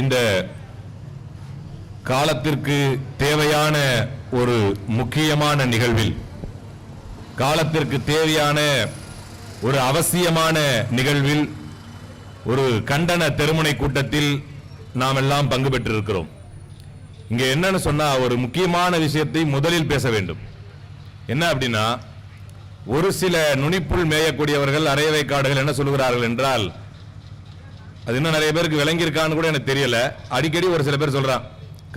இந்த காலத்திற்கு தேவையான ஒரு முக்கியமான நிகழ்வில் காலத்திற்கு தேவையான ஒரு அவசியமான நிகழ்வில் ஒரு கண்டன தெருமுனை கூட்டத்தில் நாம் எல்லாம் பங்கு பெற்றிருக்கிறோம். இங்க என்னன்னு சொன்னா ஒரு முக்கியமான விஷயத்தை முதலில் பேச வேண்டும். என்ன அப்படின்னா ஒரு சில நுனிப்புள் மேயக்கூடியவர்கள் அரையவை காடுகள் என்ன சொல்கிறார்கள் என்றால் அது இன்னும் நிறைய பேருக்கு விளங்கியிருக்கான்னு கூட எனக்கு தெரியல. அடிக்கடி ஒரு சில பேர் சொல்றான்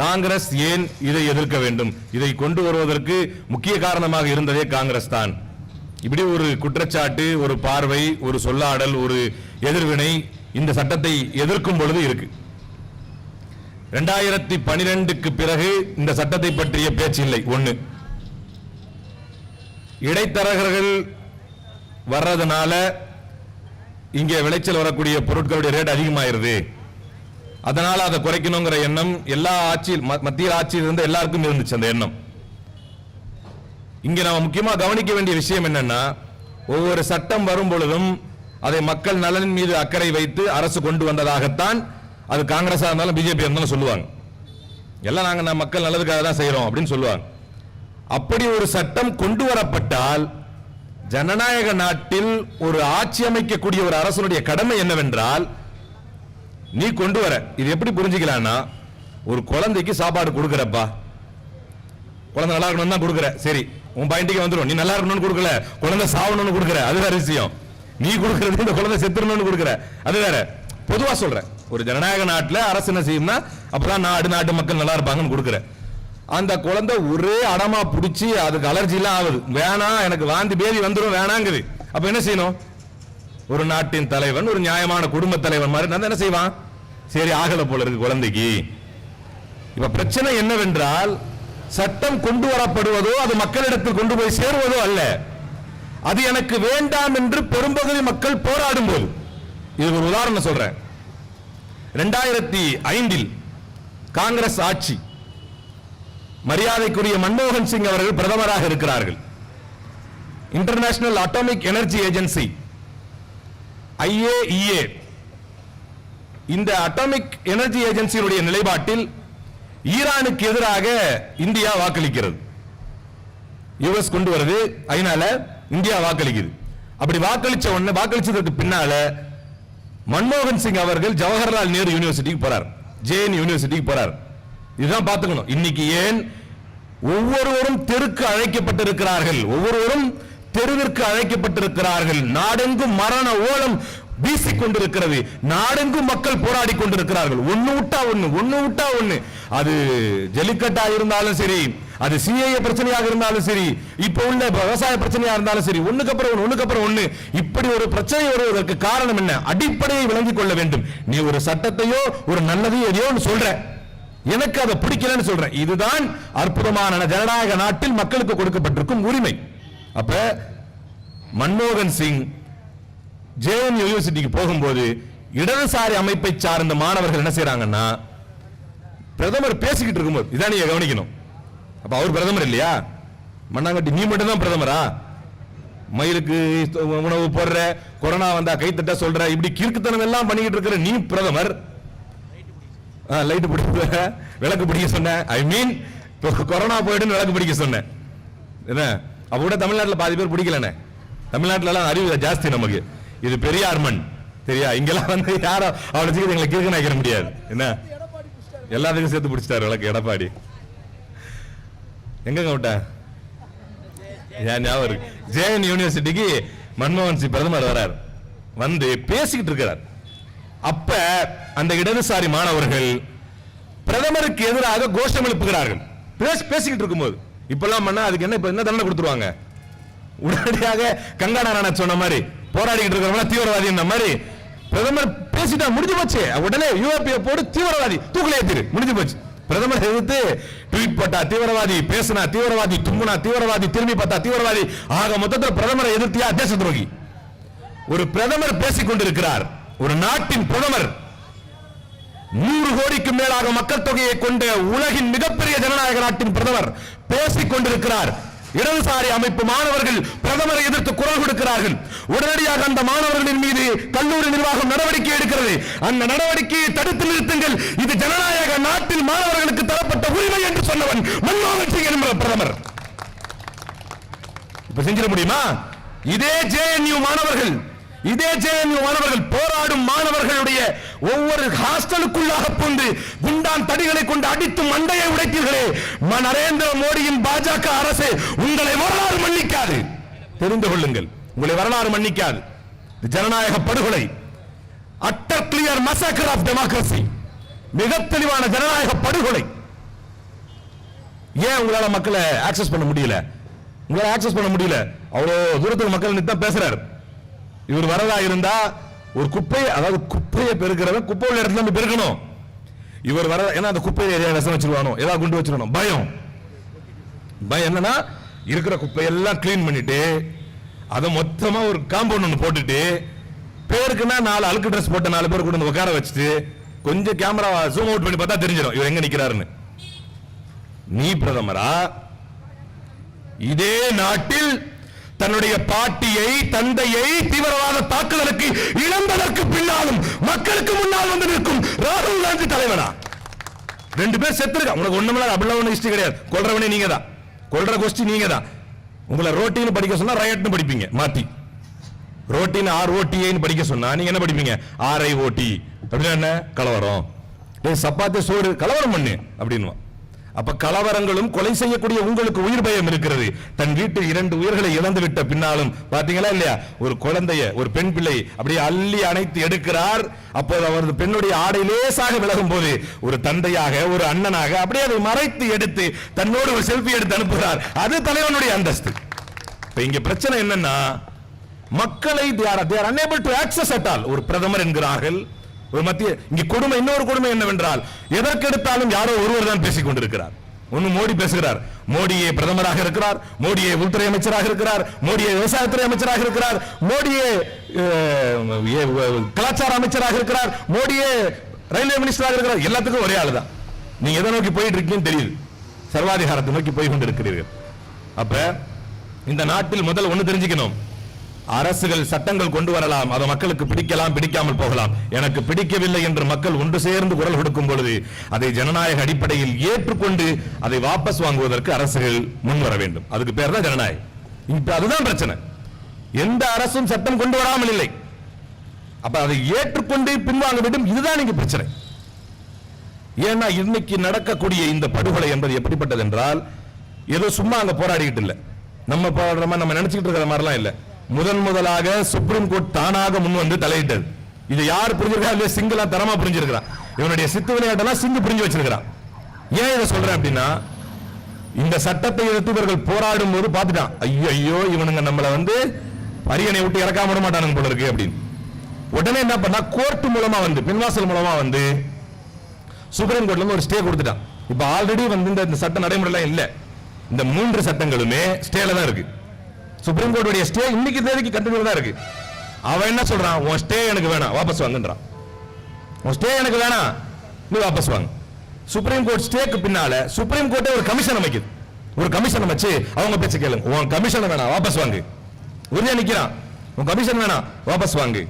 காங்கிரஸ் ஏன் இதை எதிர்க்க வேண்டும்? இதை கொண்டு வருவதற்கு முக்கிய காரணமாக இருந்ததே காங்கிரஸ் தான். இப்படி ஒரு குற்றச்சாட்டு ஒரு பார்வை ஒரு சொல்லாடல் ஒரு எதிர்வினை இந்த சட்டத்தை எதிர்க்கும் பொழுது இருக்கு. ரெண்டாயிரத்தி பனிரெண்டுக்கு பிறகு இந்த சட்டத்தை பற்றிய பேச்சு இல்லை ஒண்ணு. இடைத்தரகர்கள் வர்றதுனால இங்கே விளைச்சல் வரக்கூடிய பொருட்களுடைய ரேட் அதிகமாயிருது. அதனால் அதை குறைக்கணுங்கிற எண்ணம் எல்லா ஆட்சியில் மத்திய ஆட்சியில் இருந்து எல்லாருக்கும் இருந்துச்சு அந்த எண்ணம். இங்க நம்ம முக்கியமா கவனிக்க வேண்டிய விஷயம் என்னன்னா ஒவ்வொரு சட்டம் வரும் பொழுதும் அதை மக்கள் நலனின் மீது அக்கறை வைத்து அரசு கொண்டு வந்ததாகத்தான் அது காங்கிரஸா இருந்தாலும் பிஜேபி இருந்தாலும் சொல்லுவாங்க. எல்லாம் நாங்க நம்ம மக்கள் நல்லதுக்காக தான் செய்யறோம் அப்படின்னு சொல்லுவாங்க. அப்படி ஒரு சட்டம் கொண்டு வரப்பட்டால் ஜனநாயக நாட்டில் ஒரு ஆட்சி அமைக்கக்கூடிய ஒரு அரசனுடைய கடமை என்னவென்றால் நீ கொண்டு வர. இது எப்படி புரிஞ்சுக்கலாம்னா ஒரு குழந்தைக்கு சாப்பாடு கொடுக்குறப்பா. குழந்தை நல்லா இருக்கணும் தான் கொடுக்குற. சரி உன் பாயிண்ட்டுக்கு வந்துடும் நீ நல்லா இருக்கணும்னு கொடுக்கல. குழந்தை சாவணும்னு கொடுக்குற. அது வேற விஷயம். நீ கொடுக்கறது இந்த குழந்தை செத்துடணும்னு கொடுக்குற. அது வேற. பொதுவாக சொல்கிறேன் ஒரு ஜனநாயக நாட்டில் அரசு என்ன செய்யும்னா அப்பதான் நாடு நாட்டு மக்கள் நல்லா இருப்பாங்கன்னு கொடுக்குற. அந்த குழந்தை ஒரே அடமா பிடிச்சி அதுக்கு அலர்ஜிலாம் ஆகுது. வேணாம் எனக்கு வாந்தி பேதி வந்துடும் வேணாங்குது. அப்ப என்ன செய்யணும்? ஒரு நாட்டின் தலைவன் ஒரு நியாயமான குடும்ப தலைவன் மாதிரி நான் என்ன செய்வான்? சரி ஆகல போல இருக்கு குழந்தைக்கு. இப்ப பிரச்சனை என்னவென்றால் சட்டம் கொண்டு வரப்படுவதோ அது மக்களிடத்தில் கொண்டு போய் சேருவதோ அல்ல. அது எனக்கு வேண்டாம் என்று பெரும்பகுதி மக்கள் போராடும் போது. இது ஒரு உதாரணம் சொல்றேன். ரெண்டாயிரத்தி ஐந்தில் காங்கிரஸ் ஆட்சி மரியாதைக்குரிய மன்மோகன் சிங் அவர்கள் பிரதமராக இருக்கிறார்கள். International atomic energy agency IAEA இந்த அட்டாமிக் எனர்ஜி ஏஜென்சியினுடைய நிலைப்பாட்டில் ஈரானுக்கு எதிராக இந்தியா வாக்களிக்கிறது. யுஎஸ் கொண்டு வருது அதனால இந்தியா வாக்களிக்குது. அப்படி வாக்களிச்ச உடனே வாக்களிச்சதற்கு பின்னால மன்மோகன் சிங் அவர்கள் ஜவஹர்லால் நேரு யூனிவர்சிட்டிக்கு போறார். ஜேஎன் யூனிவர்சிட்டிக்கு போறார். இதுதான் பார்த்துக்கணும். இன்னைக்கு ஏன் ஒவ்வொருவரும் தெருக்கு அழைக்கப்பட்டிருக்கிறார்கள்? ஒவ்வொருவரும் தெருவிற்கு அழைக்கப்பட்டிருக்கிறார்கள். நாடெங்கும் மரண ஓலம் வீசிக் கொண்டிருக்கிறது நாடெங்கும் மக்கள் போராடி கொண்டிருக்கிறார்கள். ஒண்ணு விட்டா ஒண்ணு ஒண்ணு விட்டா ஒண்ணு. அது ஜல்லிக்கட்டா இருந்தாலும் சரி அது சிஐ பிரச்சனையாக இருந்தாலும் சரி இப்ப உள்ள விவசாய பிரச்சனையா இருந்தாலும் சரி ஒண்ணுக்கு அப்புறம் ஒண்ணு ஒண்ணுக்கு அப்புறம் ஒண்ணு. இப்படி ஒரு பிரச்சனை வருவதற்கு காரணம் என்ன? அடிப்படையை விளங்கிக் கொள்ள வேண்டும். நீ ஒரு சட்டத்தையோ ஒரு நல்லதையோ எதையோ சொல்ற. எனக்கு அதை பிடிக்கலன்னு சொல்றேன். இதுதான் அற்புதமான ஜனநாயக நாட்டில் மக்களுக்கு கொடுக்கப்பட்டிருக்கும் உரிமை. அப்ப மன்மோகன் சிங் ஜேஎன் யூனிவர்சிட்டிக்கு போகும்போது இடதுசாரி அமைப்பை சார்ந்த மாணவர்கள் என்ன செய்யறாங்கன்னா பிரதமர் பேசிக்கிட்டு இருக்கும்போது இதான் நீங்க கவனிக்கணும். அப்ப அவர் பிரதமர் இல்லையா? மண்ணாங்கட்டி நீ மட்டும் தான் பிரதமரா? மயிலுக்கு உணவு போடுற கொரோனா வந்தா கைத்தட்ட சொல்ற இப்படி கிறுக்குத்தனம் எல்லாம் பண்ணிக்கிட்டு இருக்கிற நீ பிரதமர். லைட் பிடிக்க விளக்கு பிடிக்க சொன்னேன் ஐ மீன் இப்போ கொரோனா போயிடுன்னு விளக்கு பிடிக்க சொன்னேன் என்ன? அப்போ கூட தமிழ்நாட்டில் பாதி பேர் பிடிக்கலண்ணே. தமிழ்நாட்டிலலாம் அறிவு ஜாஸ்தி நமக்கு. இது பெரியார் மண் சரியா இங்கெல்லாம் வந்து யாரும் அவளை சீக்கிரம் எங்களை கிறுக்கு நினைக்கிற முடியாது. என்ன? எல்லாத்துக்கும் சேர்த்து பிடிச்சிட்டாரு விளக்கு எடப்பாடி. எங்கங்க விட்டேன் ஏன் ஞாபகம் இருக்கு? ஜேஎன் யூனிவர்சிட்டிக்கு மன்மோகன் சிங் பிரதமர் வரார். வந்து பேசிக்கிட்டு இருக்கிறார். அப்ப அந்த இடதுசாரி மாணவர்கள் பிரதமருக்கு எதிராக கோஷம் எழுப்புகிறார்கள். பேசி பேசிக்கிட்டு இருக்கும்போது. இப்பெல்லாம் பண்ணா அதுக்கு என்ன இப்ப என்ன தண்டனை கொடுத்துருவாங்க? உடனடியாக கங்கனா ராணாத் சொன்ன மாதிரி போராடிக்கிட்டு இருக்கிறவங்க தீவிரவாதி இந்த மாதிரி பிரதமர் பேசிட்டா முடிஞ்சு போச்சு. உடனே யூஏபிஏ போட்டு தீவிரவாதி தூக்கில ஏத்திரு. முடிஞ்சு போச்சு. பிரதமர் எதிர்த்து ட்வீட் போட்டா தீவிரவாதி பேசினா தீவிரவாதி தும்முனா தீவிரவாதி திரும்பி பார்த்தா தீவிரவாதி. ஆக மொத்தத்தில் பிரதமரை எதிர்த்தியா தேச துரோகி. ஒரு பிரதமர் பேசிக் கொண்டிருக்கிறார் ஒரு நாட்டின் பிரதமர் நூறு கோடிக்கு மேலாக மக்கள் தொகையை கொண்ட உலகின் மிகப்பெரிய ஜனநாயக நாட்டின் பிரதமர் பேசிக் கொண்டிருக்கிறார். இடதுசாரி அமைப்பு மாணவர்கள் பிரதமரை எதிர்த்து குரல் கொடுக்கிறார்கள். உடனடியாக அந்த மாணவர்களின் மீது கல்லூரி நிர்வாகம் நடவடிக்கை எடுக்கிறது. அந்த நடவடிக்கையை தடுத்து நிறுத்துங்கள். இது ஜனநாயக நாட்டில் மாணவர்களுக்கு தரப்பட்ட உரிமை என்று சொன்னவன் மன்மோகன் சிங் என்கிற பிரதமர். இப்ப செஞ்சிட முடியுமா? இதே ஜேஎன்யூ மாணவர்கள் இதே ஜெயம் மாணவர்கள் போராடும் மாணவர்களுடைய ஒவ்வொரு ஹாஸ்டலுக்குள்ளாக புந்து குண்டான் தடிகளை கொண்டு அடித்து மண்டையை உடைத்தீர்களே. ம- நரேந்திர மோடியின் பாஜக அரசு உங்களை வரலாறு மன்னிக்காது. தெரிந்து கொள்ளுங்கள் உங்களை வரலாறு மன்னிக்காது. ஜனநாயக படுகொலை. Utter clear massacre of democracy மிக தெளிவான ஜனநாயக படுகொலை. ஏன் உங்களால மக்களை ஆக்சஸ் பண்ண முடியல? உங்களால ஆக்சஸ் பண்ண முடியல? அவ்வளோ தூரத்தில் மக்கள் நிறுத்தம் பேசுறாரு. இவர் வரதா இருந்தா ஒரு குப்பையை அதாவது குப்பையை பெருக்கிறவன் குப்பை உள்ள இடத்துல வந்து பெருக்கணும். இவர் வர ஏன்னா அந்த குப்பையை ஏரியா விஷம் வச்சிருவானோ ஏதாவது குண்டு வச்சிருவானோ பயம். பயம் என்னன்னா இருக்கிற குப்பையெல்லாம் க்ளீன் பண்ணிட்டு அதை மொத்தமாக ஒரு காம்பவுண்ட் ஒன்று போட்டுட்டு பேருக்குன்னா நாலு அழுக்கு ட்ரெஸ் போட்ட நாலு பேர் கூட வந்து உட்கார வச்சுட்டு கொஞ்சம் கேமரா ஜூம் அவுட் பண்ணி பார்த்தா தெரிஞ்சிடும் இவர் எங்க நிக்கிறாருன்னு. நீ பிரதமரா? இதே நாட்டில் தன்னுடைய பாட்டியை தந்தையை தீவிரவாத தாக்குதலுக்கு இழந்ததற்கு பின்னாலும் மக்களுக்கு முன்னால் வந்து நிற்கும் ராகுல் காந்தி தலைவனா ரெண்டு பேர் செத்துருக்கா? உனக்கு ஒண்ணுமில்ல அப்படிலாம் ஒண்ணு ஹிஸ்டரி கிடையாது. கொல்றவனே நீங்க தான் கொல்ற கோஷ்டி நீங்க தான் உங்களை ரோட்டின்னு படிக்க சொன்னா ரயட்னு படிப்பீங்க மாத்தி. ரோட்டின் ஆர் ஓடிஐன்னு படிக்க சொன்னா நீங்க என்ன படிப்பீங்க? ஆர்ஐ ஓடி அப்படின்னா என்ன? கலவரம். சப்பாத்தி சோறு கலவரம் பண்ணு அப்படின்னுவான் அப்ப கலவரங்களும் கொலை செய்யக்கூடிய உங்களுக்கு உயிர் பயம் இருக்கிறது. தன் வீட்டில் இரண்டு உயிர்களை இழந்து விட்ட பின்னாலும் பாத்தீங்களா இல்லையா? ஒரு குழந்தைய ஒரு பெண் பிள்ளை அப்படியே அள்ளி அணைத்து எடுக்கிறார். அப்போது அவரது பெண்ணுடைய ஆடை லேசாக விலகும் போது ஒரு தந்தையாக ஒரு அண்ணனாக அப்படியே அதை மறைத்து எடுத்து தன்னோடு ஒரு செல்ஃபி எடுத்து அனுப்புகிறார். அது தலைவனுடைய அந்தஸ்து. இப்ப இங்க பிரச்சனை என்னன்னா மக்களை there are to access at all ஒரு பிரதமர் என்கிறார்கள் ஒரு மத்திய இங்க கொடுமை இன்னொரு கொடுமை என்னவென்றால் எதற்கெடுத்தாலும் யாரோ ஒருவர் தான் பேசிக் கொண்டிருக்கிறார். ஒன்னு மோடி பேசுகிறார். மோடியே பிரதமராக இருக்கிறார். மோடியே உள்துறை அமைச்சராக இருக்கிறார். மோடியே விவசாயத்துறை அமைச்சராக இருக்கிறார். மோடியே கலாச்சார அமைச்சராக இருக்கிறார். மோடியே ரயில்வே மினிஸ்டராக இருக்கிறார். எல்லாத்துக்கும் ஒரே ஆளு தான் நீங்க எதை நோக்கி போயிட்டு இருக்கீங்கன்னு தெரியுது. சர்வாதிகாரத்தை நோக்கி போய் கொண்டிருக்கிறீர்கள். அப்ப இந்த நாட்டில் முதல் ஒண்ணு தெரிஞ்சுக்கணும். அரசுகள் சட்டங்கள் கொண்டு வரலாம். அதை மக்களுக்கு பிடிக்கலாம் பிடிக்காமல் போகலாம். எனக்கு பிடிக்கவில்லை என்று மக்கள் ஒன்று சேர்ந்து குரல் கொடுக்கும் பொழுது அதை ஜனநாயக அடிப்படையில் ஏற்றுக்கொண்டு அதை வாபஸ் வாங்குவதற்கு அரசுகள் முன் வர வேண்டும். அதுக்கு பேர் தான் ஜனநாயகம். இப்ப அதுதான் பிரச்சனை. எந்த அரசும் சட்டம் கொண்டு வராமல் இல்லை. அப்ப அதை ஏற்றுக்கொண்டு பின்வாங்க வேண்டும். இதுதான் இங்க பிரச்சனை. ஏன்னா இன்னைக்கு நடக்கக்கூடிய இந்த படுகொலை என்பது எப்படிப்பட்டது என்றால் ஏதோ சும்மா அங்க போராடிக்கிட்டு இல்லை. நம்ம போராடுற மாதிரி நம்ம நினைச்சுக்கிட்டு இருக்கிற மாதிரிலாம் இல்ல. முதன் முதலாக சுப்ரீம் கோர்ட் தானாக முன் வந்து தலையிட்டது. இது யார் புரிஞ்சிருக்கா? இல்லையா சிங்கிளா தரமா புரிஞ்சிருக்கிறான் இவனுடைய சித்து விளையாட்டெல்லாம் சிங்கு புரிஞ்சு வச்சிருக்கிறான் ஏன் இதை சொல்றேன் அப்படின்னா இந்த சட்டத்தை எதிர்த்து இவர்கள் போராடும் போது பார்த்துட்டான். ஐயோ ஐயோ இவனுங்க நம்மளை வந்து அரியணை விட்டு இறக்காம விட மாட்டானுங்க போல இருக்கு அப்படின்னு. உடனே என்ன பண்ணா கோர்ட் மூலமா வந்து பின்வாசல் மூலமா வந்து சுப்ரீம் கோர்ட்ல இருந்து ஒரு ஸ்டே கொடுத்துட்டான். இப்ப ஆல்ரெடி வந்து இந்த- இந்த சட்ட நடைமுறைலாம் இல்ல. இந்த மூன்று சட்டங்களுமே ஸ்டேல தான் இருக்கு. சுப்ரீம் கோர்ட்டுடைய ஸ்டே இன்னைக்கு தேதிக்கு கண்டினியூ தான் இருக்கு. அவன் என்ன சொல்றான்? உன் ஸ்டே எனக்கு வேணாம் வாபஸ் வாங்குன்றான். உன் ஸ்டே எனக்கு வேணாம் நீ வாபஸ் வாங்க. சுப்ரீம் கோர்ட் ஸ்டேக்கு பின்னால சுப்ரீம் கோர்ட்டே ஒரு கமிஷன் அமைக்குது. ஒரு கமிஷன் அமைச்சு அவங்க பேச்சு கேளுங்க. உன் கமிஷன் வேணாம் வாபஸ் வாங்கு. உறுதியா நிக்கிறான். உன் கமிஷன் வேணாம் வாபஸ் வாங்கு.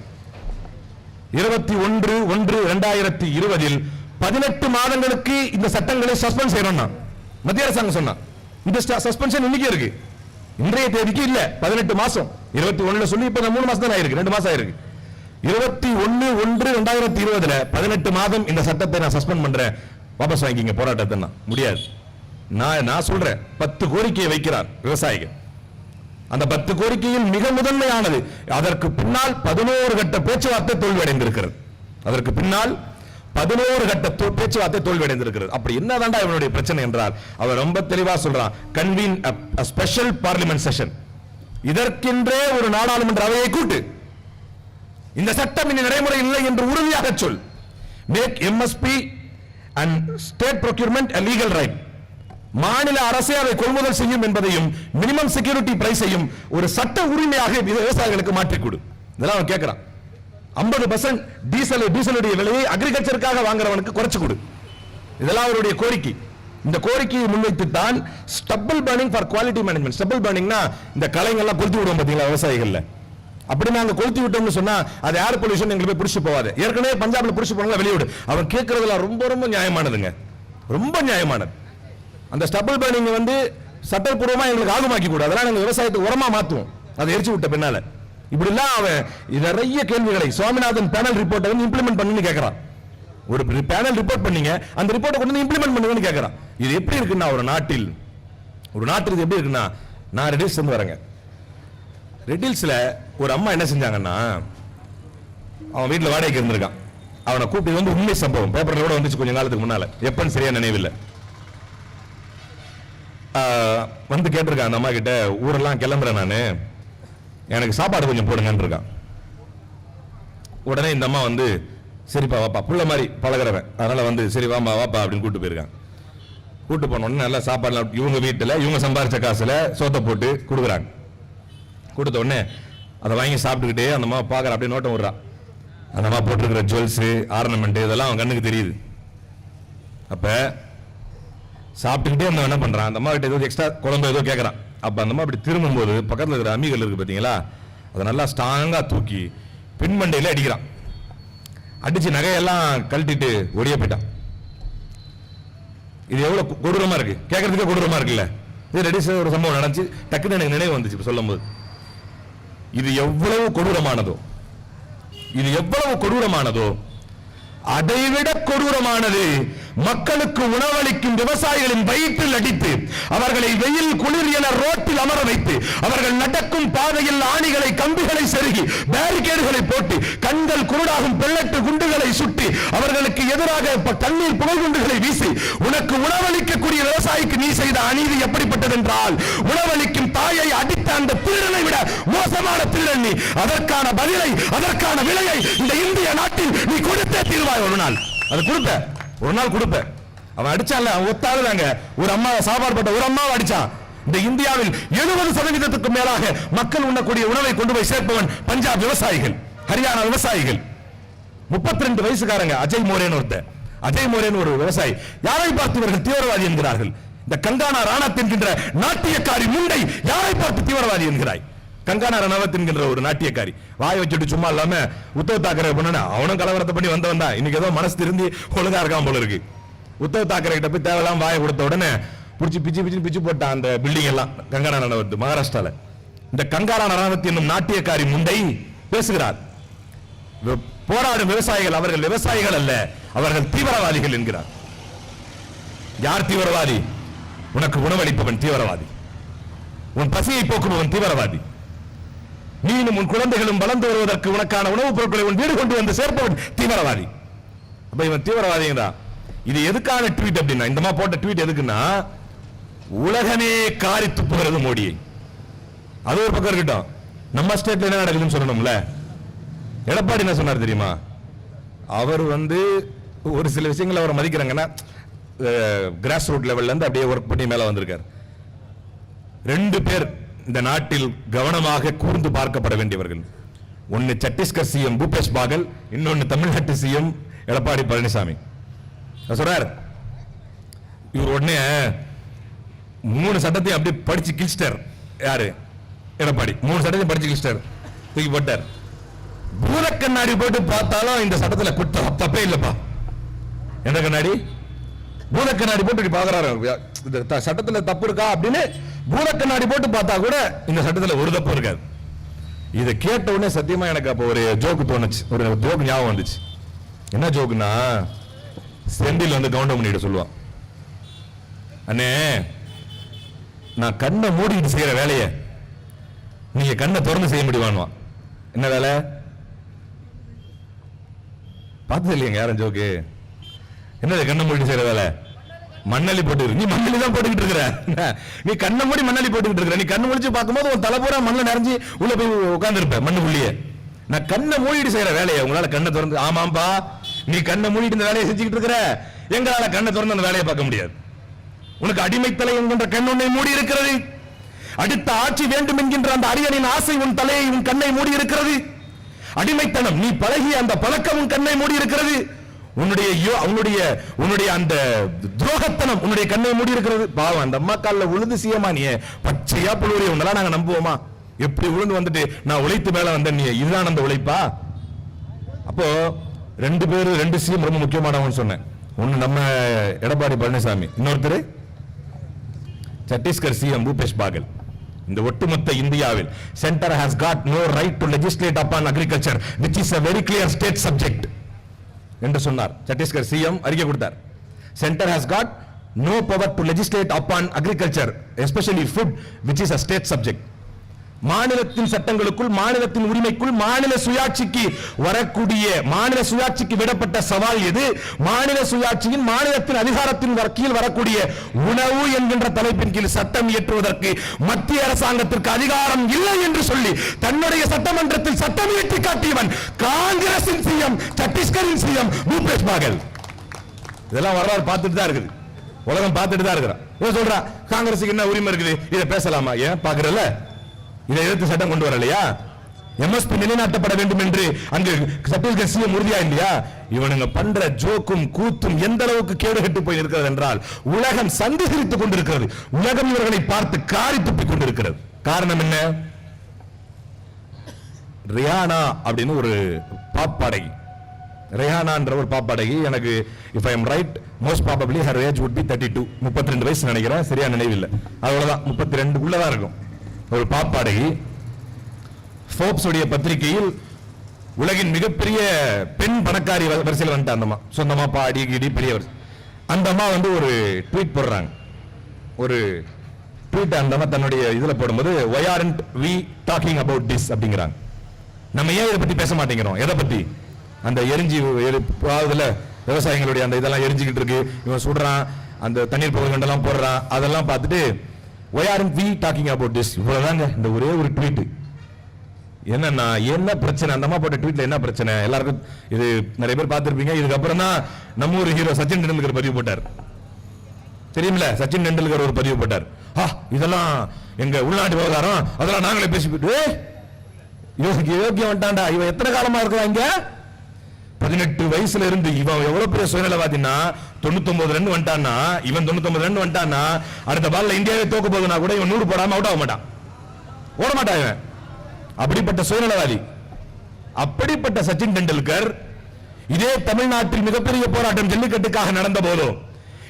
இருபத்தி ஒன்று ஒன்று இரண்டாயிரத்தி இருபதில் பதினெட்டு மாதங்களுக்கு இந்த சட்டங்களை சஸ்பெண்ட் செய்யணும்னா மத்திய அரசாங்கம் சொன்னா இந்த சஸ்பென்ஷன் இன்னைக்கு இருக்கு. இன்றைய தேதிக்கு இல்ல பதினெட்டு மாசம். இருபத்தி ஒண்ணுல சொல்லி இப்ப மூணு மாசம் தான் ஆயிருக்கு? ரெண்டு மாசம் ஆயிருக்கு. இருபத்தி ஒன்னு ஒன்று ரெண்டாயிரத்தி இருபதுல பதினெட்டு மாதம் இந்த சட்டத்தை நான் சஸ்பெண்ட் பண்றேன். வாபஸ் வாங்கிங்க போராட்டத்தை நான். முடியாது. நான் நான் சொல்றேன் பத்து கோரிக்கையை வைக்கிறார் விவசாயிகள். அந்த பத்து கோரிக்கையில் மிக முதன்மையானது அதற்கு பின்னால் பதினோரு கட்ட பேச்சுவார்த்தை தோல்வியடைந்திருக்கிறது. அதற்கு பின்னால் பதினோரு கட்ட தோ- பேச்சுவார்த்தை தோல்வியடைந்திருக்கிறது. அப்படி என்னதான்டா இவனுடைய பிரச்சனை என்றால் அவர் ரொம்ப தெளிவா சொல்றான் கன்வீன் ஸ்பெஷல் பார்லிமெண்ட் செஷன் இதற்கென்றே ஒரு நாடாளுமன்ற அவையை கூட்டு. இந்த சட்டம் இனி நடைமுறை இல்லை என்று உறுதியாக சொல். Make MSP and state procurement legal right மாநில அரசே அதை கொள்முதல் செய்யும் என்பதையும் மினிமம் செக்யூரிட்டி பிரைஸையும் ஒரு சட்ட உரிமையாக விவசாயிகளுக்கு மாற்றிக் கொடு. இதெல்லாம் அவன் கேட்கிறான் 50% பர்சன்ட் டீசல் டீசலுடைய விலையை அக்ரிகல்ச்சருக்காக வாங்குறவனுக்கு குறைச்சு கொடு. இதெல்லாம் அவருடைய கோரிக்கை. இந்த கோரிக்கையை முன்வைத்துத்தான் stubble burning for quality management stubble பர்னிங்னா இந்த கலைங்கள்லாம் கொளுத்தி விடுவோம் பார்த்தீங்களா விவசாயிகளில். அப்படி நாங்கள் கொளுத்தி விட்டோம்னு சொன்னா அது ஏர் பொல்யூஷன் எங்களுக்கு போய் பிடிச்சி போவாது. ஏற்கனவே பஞ்சாப்ல பிடிச்சி போனாங்க வெளியோடு அவன் கேட்கறதுல ரொம்ப ரொம்ப நியாயமானதுங்க. ரொம்ப நியாயமானது. அந்த ஸ்டபிள் பர்னிங் வந்து சட்டப்பூர்வமாக எங்களுக்கு ஆகுமாக்கி கூடாது. அதெல்லாம் நாங்கள் விவசாயத்தை உரமாக மாற்றுவோம் அதை எரிச்சு விட்ட பின்னால். இப்படிலாம் அவன் இது நிறைய கேள்விகளை சுவாமிநாதன் பேனல் ரிப்போர்ட்டை வந்து இம்ப்ளிமெண்ட் பண்ணுன்னு கேட்கறான் ஒரு பேனல் ரிப்போர்ட் பண்ணீங்க அந்த ரிப்போர்ட்டை கொண்டு வந்து இம்ப்ளிமெண்ட் பண்ணுங்கன்னு கேட்கறான் இது எப்படி இருக்குன்னா ஒரு நாட்டில் ஒரு நாட்டில் இது எப்படி இருக்குன்னா நான் ரெடில்ஸ் இருந்து வரேங்க. ரெட்டில்ஸ்ல ஒரு அம்மா என்ன செஞ்சாங்கன்னா அவன் வீட்டில் வாடகைக்கு இருந்திருக்கான். அவனை கூப்பிட்டு வந்து உண்மை சம்பவம். பேப்பரில் கூட வந்துச்சு கொஞ்சம் காலத்துக்கு முன்னால். எப்பன்னு சரியா நினைவில்லை. வந்து கேட்டிருக்கான் அந்த அம்மா கிட்ட ஊரெல்லாம் கிளம்புறேன் நான். எனக்கு சாப்பாடு கொஞ்சம் போடுங்கன்னு இருக்கான். உடனே இந்த அம்மா வந்து சரிப்பா வாப்பா புள்ள மாதிரி பழகுறவன். அதனால் வந்து சரி வாமா வாப்பா அப்படின்னு கூட்டு போயிருக்கான். கூட்டு போன உடனே நல்லா சாப்பாடுலாம் இவங்க வீட்டில் இவங்க சம்பாதிச்ச காசில் சோத்தை போட்டு கொடுக்குறாங்க. கொடுத்த உடனே அதை வாங்கி சாப்பிட்டுக்கிட்டே அந்த அம்மா பார்க்குற அப்படியே நோட்டம் விட்றான் அந்த அம்மா போட்டிருக்கிற ஜுவல்ஸு ஆர்னமெண்ட்டு இதெல்லாம் அவன் கண்ணுக்கு தெரியுது. அப்போ சாப்பிட்டுக்கிட்டே அந்த என்ன பண்ணுறான் அந்த அம்மா கிட்ட ஏதோ எக்ஸ்ட்ரா குழம்பு ஏதோ கேட்குறான் அப்ப அந்த அம்மா அப்படி திரும்பும்போது பக்கத்துல இருக்கிற அம்மிகள் இருக்குது பார்த்தீங்களா அதை நல்லா ஸ்ட்ராங்கா தூக்கி பின்மண்டையில் அடிக்கிறான். அடிச்சு நகையெல்லாம் கழட்டிட்டு ஒடிய போயிட்டான். இது எவ்வளவு கொடூரமாக கொடூரமா இருக்கு? கேட்கறதுக்கே கொடூரமா இருக்குல்ல? இது ரெடி ஒரு சம்பவம் நடந்துச்சு. டக்குன்னு எனக்கு நினைவு வந்துச்சு இப்ப சொல்லும்போது. இது எவ்வளவு கொடூரமானதோ? இது எவ்வளவு கொடூரமானதோ? அதைவிட கொடூரமானது மக்களுக்கு உணவளிக்கும் விவசாயிகளின் வயிற்றில் அடித்து அவர்களை வெயில் குளிர் என ரோட்டில் அமர வைத்து அவர்கள் நடக்கும் பாதையில் ஆணிகளை கம்பிகளை செருகி பேரிகேடுகளை போட்டு கண்கள் குருடாகும் பெல்லட்டு குண்டுகளை சுட்டி அவர்களுக்கு எதிராக தண்ணீர் புகை குண்டுகளை வீசி உனக்கு உணவளிக்கக்கூடிய விவசாயிக்கு நீ செய்த அநீதி எப்படிப்பட்டது என்றால் உணவளிக்கும் தாயை அடித்த அந்த திருடனை விட மோசமான திருடன் நீ. அதற்கான பதிலை அதற்கான விலையை இந்த இந்திய நாட்டில் நீ கொடுத்தே தீர்வாய் ஒரு நாள். அது கொடுத்த ஒரு நாள் கொடுப்பேன். அவன் அடிச்சான்ல அவன் ஒத்தாளுதாங்க ஒரு அம்மா சாப்பாடு போட்ட ஒரு அம்மாவை அடிச்சான். இந்த இந்தியாவில் எழுபது சதவீதத்துக்கு மேலாக மக்கள் உண்ணக்கூடிய உணவை கொண்டு போய் சேர்ப்பவன் பஞ்சாப் விவசாயிகள் ஹரியானா விவசாயிகள். முப்பத்தி ரெண்டு வயசுக்காரங்க அஜய் மோரேன் ஒருத்தர் அஜய் மோரேன் ஒரு விவசாயி. யாரை பார்த்து இவர்கள் தீவிரவாதி என்கிறார்கள்? இந்த கங்கானா ராணா என்கின்ற நாட்டியக்காரி முண்டை யாரை பார்த்து தீவிரவாதி என்கிறாய்? கங்கானா ரணாவத் என்கின்ற ஒரு நாட்டியக்காரி. வாய் வச்சுட்டு சும்மா இல்லாம உத்தவ் தாக்கரே பண்ண அவனும் கலவரத்தை பண்ணி வந்தவன் தான் இன்னைக்கு ஏதோ மனசு திருந்தி ஒழுங்கா இருக்கான் போல இருக்கு. உத்தவ் தாக்கரே கிட்ட போய் தேவையில்லாம வாயை கொடுத்த உடனே புடிச்சு பிச்சு பிச்சு பிச்சு போட்டான் அந்த பில்டிங் எல்லாம் கங்கானா ரணாவத் மகாராஷ்டிரால. இந்த கங்காரா ரணவத் என்னும் நாட்டியக்காரி முண்டை பேசுகிறார். போராடும் விவசாயிகள் அவர்கள் விவசாயிகள் அல்ல அவர்கள் தீவிரவாதிகள் என்கிறார். யார் தீவிரவாதி? உனக்கு உணவளிப்பவன் தீவிரவாதி. உன் பசியை போக்குபவன் தீவிரவாதி. நீனும் உன் குழந்தைகளும் வளர்ந்து வருவதற்கு உனக்கான உணவுப் பொருட்களை உன் வீடு கொண்டு வந்து சேர்ப்பவன் தீவிரவாதி. அப்ப இவன் தீவிரவாதிங்கடா இது எதுக்கான ட்வீட் அப்படின்னா இந்த மாதிரி போட்ட ட்வீட் எதுக்குன்னா உலகமே காரி துப்புகிறது மோடியை. அது ஒரு பக்கம் இருக்கட்டும். நம்ம ஸ்டேட்ல என்ன நடக்குதுன்னு சொல்லணும்ல? எடப்பாடி என்ன சொன்னார் தெரியுமா? அவர் வந்து ஒரு சில விஷயங்களை அவர் மதிக்கிறாங்கன்னா கிராஸ் ரூட் லெவல்ல இருந்து அப்படியே ஒர்க் பண்ணி மேல வந்திருக்காரு. ரெண்டு பேர் இந்த நாட்டில் கவனமாக கூர்ந்து பார்க்கப்பட வேண்டியவர்கள். ஒன்று சத்தீஸ்கர் சிஎம் பூபேஷ் பாகல் இன்னொன்னு தமிழ்நாட்டு சிஎம் எடப்பாடி பழனிசாமி. சொல்றார் இவர் உடனே மூணு சட்டத்தையும் அப்படியே படிச்சு கிழிச்சிட்டார். யாரு? எடப்பாடி. மூணு சட்டத்தையும் படிச்சு கிழிச்சிட்டார். தூக்கி போட்டார். பூத கண்ணாடி போட்டு பார்த்தாலும் இந்த சட்டத்துல குற்றம் தப்பே இல்லப்பா. எந்த கண்ணாடி? பூத கண்ணாடி போட்டு இப்படி பாக்குறாரு இந்த சட்டத்துல தப்பு இருக்கா அப்படின்னு பூத கண்ணாடி போட்டு பார்த்தா கூட இந்த சட்டத்துல ஒரு தப்பு இருக்காது. இதை கேட்ட உடனே சத்தியமா எனக்கு அப்போ ஒரு ஜோக்கு தோணுச்சு. ஒரு ஜோக்கு ஞாபகம் வந்துச்சு. என்ன ஜோக்குன்னா செந்தில் வந்து கவுண்டமணியிட சொல்லுவான் அண்ணே நான் கண்ணை மூடிட்டு செய்யற வேலையை நீங்க கண்ணை திறந்து செய்ய முடியுமான்வான் என்ன வேலை? பார்த்தது இல்லையா யாரும் ஜோக்கு என்னது கண்ணை மூடி செய்யற வேலை? மண்ணலி போட்டு நீ மண்ணலி தான் போட்டுக்கிட்டு இருக்கிற. நீ கண்ணை மூடி மண்ணலி போட்டுக்கிட்டு இருக்கிற. நீ கண்ணு முடிச்சு பார்க்கும்போது உன் தலை பூரா மண்ணில் நிறைஞ்சு உள்ள போய் உட்கார்ந்துருப்ப மண்ணுக்குள்ளேயே. நான் கண்ணை மூடிட்டு செய்யற வேலையை உங்களால கண்ணை திறந்து ஆமாம்பா நீ கண்ணை மூடிட்டு இந்த வேலையை செஞ்சுக்கிட்டு இருக்கிற. எங்களால கண்ணை திறந்து அந்த வேலையை பார்க்க முடியாது. உனக்கு அடிமைத்தலை என்கின்ற கண் உன்னை மூடி இருக்கிறது. அடுத்த ஆட்சி வேண்டும் என்கின்ற அந்த அரியணின் ஆசை உன் தலையை உன் கண்ணை மூடி இருக்கிறது. அடிமைத்தனம் நீ பழகிய அந்த பழக்கம் உன் கண்ணை மூடி இருக்கிறது. உன்னுடைய யோ- உன்னுடைய உன்னுடைய அந்த துரோகத்தனம் உன்னுடைய கண்ணை மூடி இருக்கிறது. பாவம் அந்த அம்மா காலில் உழுந்து சீயமா நீ. பச்சையா புழுவுரிய உன்னெல்லாம் நாங்க நம்புவோமா? எப்படி உழுந்து வந்துட்டு நான் உழைத்து மேல வந்த நீ. இதுதான் அந்த உழைப்பா? அப்போ ரெண்டு பேர் ரெண்டு சிஎம் ரொம்ப முக்கியமானவன் சொன்னேன். ஒன்னு நம்ம எடப்பாடி பழனிசாமி இன்னொருத்தர்? சத்தீஸ்கர் சிஎம் பூபேஷ் பாகல். இந்த ஒட்டுமொத்த இந்தியாவில் centre has got no right to legislate upon agriculture which is a very clear state subject என்று சொன்னார். சத்தீஸ்கர் சிஎம் அறிக்கை கொடுத்தார். Centre has got no power to legislate upon agriculture especially food which is a state subject மாநிலத்தின் சட்டங்களுக்குள் மாநிலத்தின் உரிமைக்குள் மாநில சுயாட்சிக்கு வரக்கூடிய மாநில சுயாட்சிக்கு விடப்பட்ட சவால் எது? மாநில சுயாட்சியின் மாநிலத்தின் அதிகாரத்தின் வர- கீழ் வரக்கூடிய உணவு என்கின்ற தலைப்பின் கீழ் சட்டம் இயற்றுவதற்கு மத்திய அரசாங்கத்திற்கு அதிகாரம் இல்லை என்று சொல்லி தன்னுடைய சட்டமன்றத்தில் சட்டம் இயற்றி காட்டியவன் காங்கிரசின் சிஎம் சத்தீஸ்கரின் சிஎம் பூபேஷ் பாகல். இதெல்லாம் வரலாறு பார்த்துட்டு தான் இருக்குது. உலகம் பார்த்துட்டு தான் இருக்கிறான். இவன் சொல்றா? காங்கிரஸுக்கு என்ன உரிமை இருக்குது? இதை பேசலாமா? ஏன் பாக்குறல இதை எதிர்த்து சட்டம் கொண்டு வரலையா? எம்எஸ்பி நிலைநாட்டப்பட வேண்டும் என்று அங்கு சட்டீஸ்கர் சிஎம் உறுதியா இல்லையா? இவனுங்க பண்ற ஜோக்கும் கூத்தும் எந்த அளவுக்கு கேடு கெட்டு போய் இருக்கிறது என்றால் உலகம் சந்தி சிரித்துக் கொண்டிருக்கிறது. உலகம் இவர்களை பார்த்து காரி துப்பிக் கொண்டிருக்கிறது. காரணம் என்ன? ரியானா அப்படின்னு ஒரு பாப்பாடகி ரெஹானான்ற ஒரு பாப்பாடகி எனக்கு if I am right most probably her age would be thirty two முப்பத்தி ரெண்டு வயசு நினைக்கிறேன். சரியா நினைவில்லை. அவ்வளவுதான். முப்பத்தி ரெண்டு உள்ளதான் இருக்கும். ஒரு பாப்பாடை ஃபோப்ஸ் உடைய பத்திரிகையில் உலகின் மிகப்பெரிய பெண் பணக்காரி வரிசையில் வந்துட்டு அந்த அம்மா. சொந்தமா பாடி கிடி பெரிய வரிசை அந்த அம்மா வந்து ஒரு ட்வீட் போடுறாங்க. ஒரு ட்வீட் அந்த அம்மா தன்னுடைய இதில் போடும்போது why aren't we talking about this அப்படிங்கிறாங்க. நம்ம ஏன் இதை பற்றி பேச மாட்டேங்கிறோம்? எதை பற்றி அந்த எரிஞ்சி எரி- விவசாயிகளுடைய அந்த இதெல்லாம் எரிஞ்சுக்கிட்டு இருக்கு. இவன் சுடுறான் அந்த தண்ணீர் புகை போடுறான். அதெல்லாம் பார்த்துட்டு why are we talking about this இவ்வளவுதாங்க இந்த ஒரே ஒரு ட்வீட் என்னன்னா என்ன பிரச்சனை? அந்த அம்மா போட்ட ட்வீட்ல என்ன பிரச்சனை? எல்லாருக்கும் இது நிறைய பேர் பார்த்திருப்பீங்க. இதுக்கப்புறம் தான் நம்ம ஒரு ஹீரோ சச்சின் டெண்டுல்கர் பதிவு போட்டார். தெரியுமில்ல? சச்சின் டெண்டுல்கர் ஒரு பதிவு போட்டார். ஆ இதெல்லாம் எங்க உள்நாட்டு விவகாரம். அதெல்லாம் நாங்களே பேசி ஏய், இவனுக்கு யோக்கியம் வந்துட்டான்டா. இவன் எத்தனை காலமா இருக்கிறான் இங்க? பதினெட்டு வயசுல இருந்து இவன் எவ்வளவு பெரிய சுயநலவாதினா தொண்ணூத்தொன்பது ரன் வந்துட்டான்னா இவன் தொண்ணூத்தொன்பது ரன் வந்துட்டான்னா அடுத்த பால்ல இந்தியாவே தோக்க போகுதுன்னா கூட இவன் நூறு போடாம அவுட் ஆக மாட்டான். ஓட மாட்டான் இவன். அப்படிப்பட்ட சுயநலவாதி. அப்படிப்பட்ட சச்சின் டெண்டுல்கர் இதே தமிழ்நாட்டில் மிகப்பெரிய போராட்டம் ஜல்லிக்கட்டுக்காக நடந்த போதும்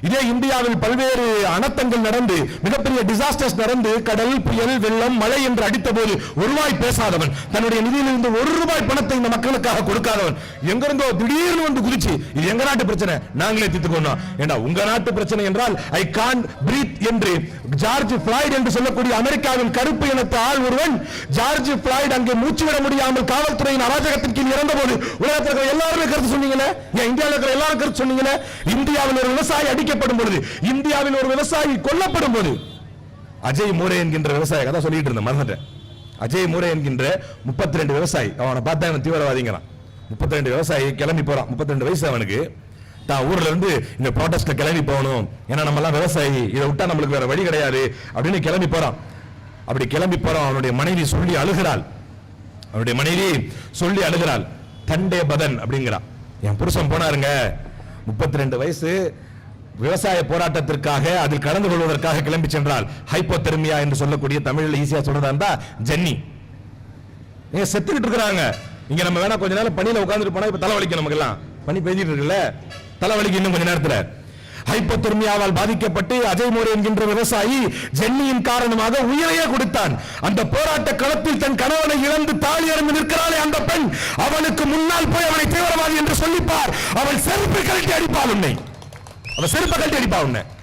இதே இந்தியாவில் பல்வேறு அனர்த்தங்கள் நடந்து மிகப்பெரிய டிசாஸ்டர்ஸ் நடந்து கடல் புயல் வெள்ளம் மழை என்று அடித்த போது ஒரு ரூபாய் பேசாதவன் தன்னுடைய நிதியிலிருந்து ஒரு ரூபாய் பணத்தை இந்த மக்களுக்காக கொடுக்காதவன் எங்கிருந்தோ திடீர்னு வந்து குதிச்சு இது எங்க நாட்டு பிரச்சனை? நாங்களே தீர்த்துக்கணும் ஏண்டா உங்க நாட்டு பிரச்சனை என்றால் ஐ கான் பிரீத் என்று ஜார்ஜ் பிளாய்ட் என்று சொல்லக்கூடிய அமெரிக்காவின் கருப்பு இனத்து ஆள் ஒருவன் ஜார்ஜ் பிளாய்ட் அங்கே மூச்சு விட முடியாமல் காவல்துறையின் அராஜகத்தின் கீழ் இறந்த போது உலகத்தில் இருக்கிற எல்லாருமே கருத்து சொன்னீங்களே? ஏன் இந்தியாவில் இருக்கிற எல்லாரும் கருத்து சொன்னீங்களே? இந்தியாவில் ஒரு விவசாயி அழிக்கப்படும் பொழுது இந்தியாவில் ஒரு விவசாயி கொல்லப்படும் போது அஜய் மூரே என்கின்ற விவசாயி கதை சொல்லிட்டு இருந்தேன் மறந்துட்டேன். அஜய் மூரே என்கின்ற 32 ரெண்டு விவசாயி அவனை பார்த்தா அவன் தீவிரவாதிங்கிறான். 32 ரெண்டு விவசாயி கிளம்பி போறான். 32 ரெண்டு வயசு அவனுக்கு. தான் ஊர்ல இருந்து இந்த ப்ரோட்டஸ்ட்ல கிளம்பி போகணும். ஏன்னா நம்ம எல்லாம் விவசாயி இதை விட்டா நம்மளுக்கு வேற வழி கிடையாது அப்படின்னு கிளம்பி போறான். அப்படி கிளம்பி போறான். அவனுடைய மனைவி சொல்லி அழுகிறாள். அவனுடைய மனைவி சொல்லி அழுகிறாள். தண்டே பதன் அப்படிங்கிறான். என் புருஷன் போனாருங்க. 32 ரெண்டு வயசு விவசாய போராட்டத்திற்காக அதில் கலந்து கொள்வதற்காக கிளம்பி சென்றால் ஹைப்போதெர்மியா என்று சொல்லக்கூடிய தமிழில் ஈஸியாக சொல்றதா இருந்தா ஜென்னி. நீங்க செத்துக்கிட்டு இருக்கிறாங்க. இங்க நம்ம வேணா கொஞ்ச நேரம் பணியில உட்காந்துட்டு போனா இப்ப தலைவலிக்கும் நமக்கு எல்லாம் பனி பெய்ஞ்சிட்டு இருக்குல்ல? தலைவலிக்கு இன்னும் கொஞ்ச நேரத்துல. ஹைப்போதெர்மியாவால் பாதிக்கப்பட்டு அஜய் மோரே என்கின்ற விவசாயி ஜென்னியின் காரணமாக உயிரையே கொடுத்தான். அந்த போராட்ட களத்தில் தன் கணவனை இழந்து தாலி அறிந்து நிற்கிறாளே அந்த பெண். அவனுக்கு முன்னால் போய் அவனை தீவிரவாதி என்று சொல்லிப்பார். அவள் செருப்பு கழட்டி அடிப்பாள் உன்னை. அவள் செருப்பை கட்டி அடிப்பா உன்னை